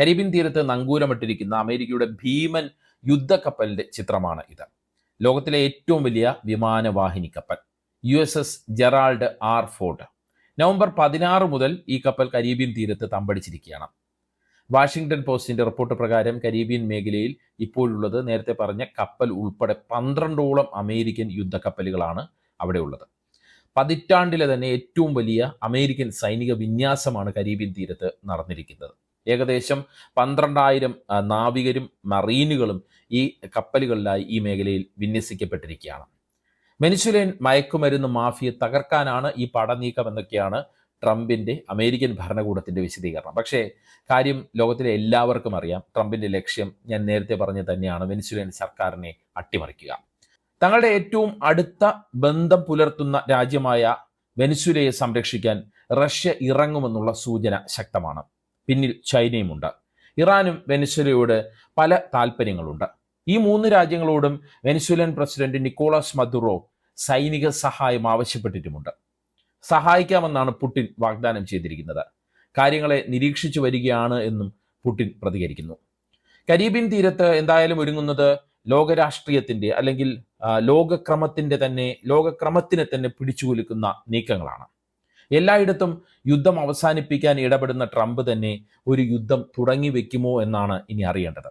Caribbean തീരത്ത് നങ്കൂരമിട്ടിരിക്കുന്ന അമേരിക്കയുടെ ഭീമൻ യുദ്ധക്കപ്പലിന്റെ ചിത്രമാണ് ഇത്. ലോകത്തിലെ ഏറ്റവും വലിയ വിമാനവാഹിനി കപ്പൽ U S S Gerald R Ford. November പതിനാറ് മുതൽ ഈ കപ്പൽ കരീബിയൻ തീരത്ത് തമ്പടിച്ചിരിക്കുകയാണ്. വാഷിംഗ്ടൺ പോസ്റ്റിന്റെ റിപ്പോർട്ട് പ്രകാരം കരീബിയൻ മേഖലയിൽ ഇപ്പോഴുള്ളത് നേരത്തെ പറഞ്ഞ കപ്പൽ ഉൾപ്പെടെ പന്ത്രണ്ടോളം അമേരിക്കൻ യുദ്ധക്കപ്പലുകളാണ് അവിടെ ഉള്ളത് പതിറ്റാണ്ടിലെ തന്നെ ഏറ്റവും വലിയ അമേരിക്കൻ സൈനിക വിന്യാസമാണ് കരീബിയൻ തീരത്ത് നടന്നിരിക്കുന്നത്. ഏകദേശം പന്ത്രണ്ടായിരം നാവികരും മറീനുകളും ഈ കപ്പലുകളിലായി ഈ മേഖലയിൽ വിന്യസിക്കപ്പെട്ടിരിക്കുകയാണ്. വെനിസുലേൻ മയക്കുമരുന്ന് മാഫിയെ തകർക്കാനാണ് ഈ പടനീക്കം എന്നൊക്കെയാണ് ട്രംപിന്റെ അമേരിക്കൻ ഭരണകൂടത്തിന്റെ വിശദീകരണം. പക്ഷേ കാര്യം ലോകത്തിലെ എല്ലാവർക്കും അറിയാം. ട്രംപിന്റെ ലക്ഷ്യം ഞാൻ നേരത്തെ പറഞ്ഞ തന്നെയാണ്. വെനിസുലേൻ സർക്കാരിനെ അട്ടിമറിക്കുക. തങ്ങളുടെ ഏറ്റവും അടുത്ത ബന്ധം പുലർത്തുന്ന രാജ്യമായ വെനിസുലയെ സംരക്ഷിക്കാൻ റഷ്യ ഇറങ്ങുമെന്നുള്ള സൂചന ശക്തമാണ്. പിന്നിൽ ചൈനയുമുണ്ട്. ഇറാനും വെനസ്വലയോട് പല താല്പര്യങ്ങളുണ്ട്. ഈ മൂന്ന് രാജ്യങ്ങളോടും വെനസ്വലൻ പ്രസിഡന്റ് നിക്കോളാസ് മദുറോ സൈനിക സഹായം ആവശ്യപ്പെട്ടിട്ടുമുണ്ട്. സഹായിക്കാമെന്നാണ് പുടിൻ വാഗ്ദാനം ചെയ്തിരിക്കുന്നത്. കാര്യങ്ങളെ നിരീക്ഷിച്ചു വരികയാണ് എന്നും പുടിൻ പ്രതികരിക്കുന്നു. കരീബിയൻ തീരത്ത് എന്തായാലും ഒരുങ്ങുന്നത് ലോകരാഷ്ട്രീയത്തിന്റെ അല്ലെങ്കിൽ ലോകക്രമത്തിന്റെ തന്നെ ലോകക്രമത്തിനെ തന്നെ പിടിച്ചുകുലുക്കുന്ന നീക്കങ്ങളാണ്. എല്ലായിടത്തും യുദ്ധം അവസാനിപ്പിക്കാൻ ഇടപെടുന്ന ട്രംപ് തന്നെ ഒരു യുദ്ധം തുടങ്ങി വെക്കുമോ എന്നാണ് ഇനി അറിയേണ്ടത്.